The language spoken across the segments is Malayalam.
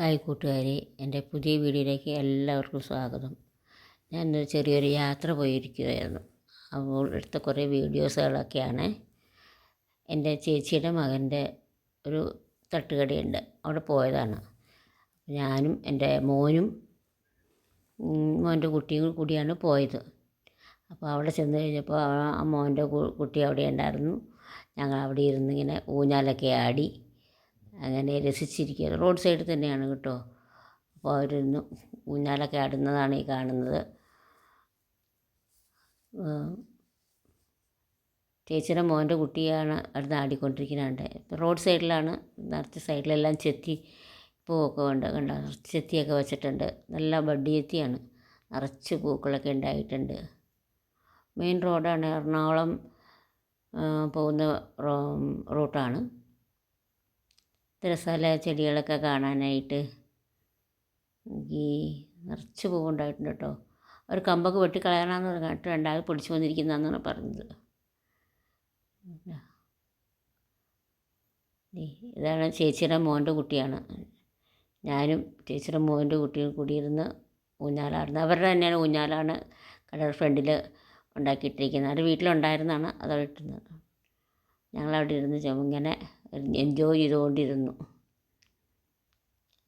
ഹായ് കൂട്ടുകാരെ എന്റെ പുതിയ വീഡിയോയിലേക്ക് എല്ലാവർക്കും സ്വാഗതം. ഞാൻ ഇന്നൊരു ചെറിയൊരു യാത്ര പോയിരിക്കുകയായിരുന്നു. അപ്പോൾ എടുത്ത കുറേ വീഡിയോസുകളൊക്കെയാണ് എന്റെ ചേച്ചിയുടെ മകന്റെ ഒരു തട്ടുകടയുണ്ട്. അവിടെ പോയതാണ്. ഞാനും എന്റെ മോനും മോന്റെ കുട്ടിയും കൂടിയാണ് പോയത്. അപ്പോൾ അവിടെ ചെന്ന് കഴിഞ്ഞപ്പോൾ ആ മോന്റെ കുട്ടി അവിടെ ഉണ്ടായിരുന്നു. ഞങ്ങൾ അവിടെ ഇരുന്നിങ്ങനെ ഊഞ്ഞാലൊക്കെ ആടി അങ്ങനെ രസിച്ചിരിക്കുക റോഡ് സൈഡിൽ തന്നെയാണ് കേട്ടോ. അപ്പോൾ അവരിന്ന് ഊഞ്ഞാലൊക്കെ ആടുന്നതാണ് ഈ കാണുന്നത്. ചേച്ചിയുടെ മോന്റെ കുട്ടിയാണ് അവിടുന്ന് ഇപ്പോൾ റോഡ് സൈഡിലാണ് നിറച്ച് സൈഡിലെല്ലാം ചെത്തി പൂവൊക്കെ ഉണ്ട്. കണ്ടോ? ചെത്തിയൊക്കെ വെച്ചിട്ടുണ്ട്. നല്ല ബഡ്ഡി എത്തിയാണ് നിറച്ച് പൂക്കളൊക്കെ ഉണ്ടായിട്ടുണ്ട്. മെയിൻ റോഡാണ് എറണാകുളം പോകുന്ന റൂട്ടാണ്. രസമല്ല ചെടികളൊക്കെ കാണാനായിട്ട് ഈ നിറച്ച് പൂവുണ്ടായിട്ടുണ്ട് കേട്ടോ. ഒരു കമ്പൊക്കെ വെട്ടിക്കളയണമെന്ന് പറഞ്ഞിട്ട് അത് പിടിച്ചു വന്നിരിക്കുന്നതെന്നാണ് പറഞ്ഞത്. ഇതാണ് ചേച്ചിയുടെ മോന്റെ കുട്ടിയാണ്. ഞാനും ചേച്ചിയുടെ മോന്റെ കുട്ടിയും കൂടിയിരുന്ന് ഊഞ്ഞാലാടുന്നത്. അവരുടെ തന്നെയാണ് ഊഞ്ഞാലാണ് കടയുടെ ഫ്രണ്ടിൽ ഉണ്ടാക്കിയിട്ടിരിക്കുന്നത്. അത് വീട്ടിലുണ്ടായിരുന്നതാണ് അതവിടെ ഇട്ടിരുന്നത്. ഞങ്ങളവിടെ ഇരുന്ന് ഇങ്ങനെ എൻജോയ് ചെയ്തുകൊണ്ടിരുന്നു.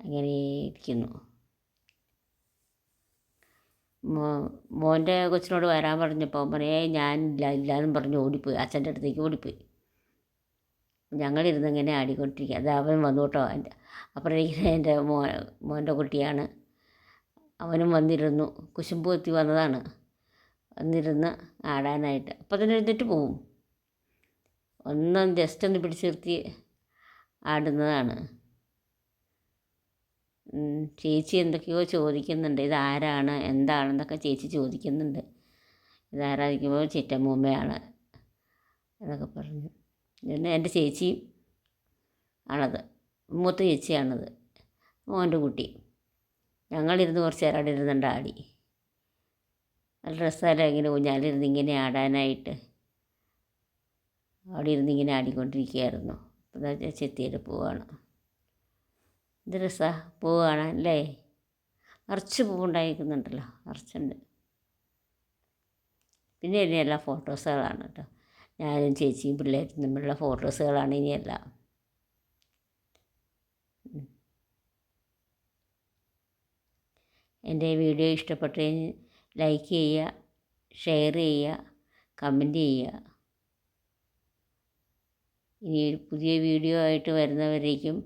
അങ്ങനെ ഇരിക്കുന്നു മോന്റെ കൊച്ചിനോട് വരാൻ പറഞ്ഞപ്പോൾ പറയേ ഞാൻ ഇല്ല ഇല്ലാന്നും പറഞ്ഞ് ഓടിപ്പോയി. അച്ഛന്റെ അടുത്തേക്ക് ഓടിപ്പോയി. ഞങ്ങളിരുന്ന് ഇങ്ങനെ ആടിക്കൊണ്ടിരിക്കുക. അത് അവൻ വന്നു കേട്ടോ എന്റെ അപ്പുറത്തേക്ക് എന്റെ മോ മോന്റെ കുട്ടിയാണ്. അവനും വന്നിരുന്നു. കുശുമ്പ് എത്തി വന്നതാണ്. വന്നിരുന്ന് ആടാനായിട്ട്. അപ്പം തന്നെ എഴുന്നേറ്റ് പോവും. ഒന്നും ജസ്റ്റ് ഒന്ന് പിടിച്ചു നിർത്തി ആടുന്നതാണ്. ചേച്ചി എന്തൊക്കെയോ ചോദിക്കുന്നുണ്ട്. ഇതാരാണ് എന്താണെന്നൊക്കെ ചേച്ചി ചോദിക്കുന്നുണ്ട്. ഇതാരാധിക്കുമ്പോൾ ചിറ്റമ്മൂമ്മയാണ് എന്നൊക്കെ പറഞ്ഞു. പിന്നെ എന്റെ ചേച്ചി ആണത്. മൂത്ത ചേച്ചിയാണത്. മോന്റെ കുട്ടി. ഞങ്ങളിരുന്ന് കുറച്ച് നേരം അവിടെ ഇരുന്നുണ്ട് ആടി നല്ല രസമല്ല ഇങ്ങനെ ഊഞ്ഞാലിരുന്ന് ഇങ്ങനെ ആടാനായിട്ട്. അവിടെ ഇരുന്ന് ഇങ്ങനെ ആടിക്കൊണ്ടിരിക്കുകയായിരുന്നു. അപ്പോൾ ചേച്ചി പൂവാണ്. രസമാണ് രസാ? കാണാൻ അല്ലേ? നിറച്ച് പൂവുണ്ടായിരിക്കുന്നുണ്ടല്ലോ നിറച്ചുണ്ട്. പിന്നെ ഇനിയെല്ലാം ഫോട്ടോസുകളാണ് കേട്ടോ. ഞാനും ചേച്ചിയും പിള്ളേരും തമ്മിലുള്ള ഫോട്ടോസുകളാണ് ഇനിയെല്ലാം. എന്റെ വീഡിയോ ഇഷ്ടപ്പെട്ട് ലൈക്ക് ചെയ്യുക ഷെയർ ചെയ്യുക കമന്റ് ചെയ്യുക. ഇനി പുതിയ വീഡിയോ ആയിട്ട് വരുന്നവരേക്കും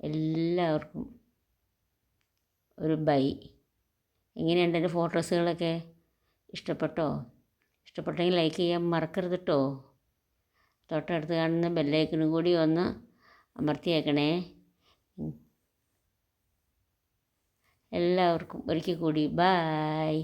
എല്ലാവർക്കും ഒരു ബൈ. എങ്ങനെയുണ്ട് എന്റെ ഫോട്ടോസുകളൊക്കെ? ഇഷ്ടപ്പെട്ടോ? ഇഷ്ടപ്പെട്ടെങ്കിൽ ലൈക്ക് ചെയ്യാൻ മറക്കരുത് കേട്ടോ തൊട്ടടുത്ത് കാണുന്ന ബെല്ലൈക്കനും കൂടി ഒന്ന് അമർത്തിയേക്കണേ. എല്ലാവർക്കും ഒരിക്കൽ കൂടി. ബായ്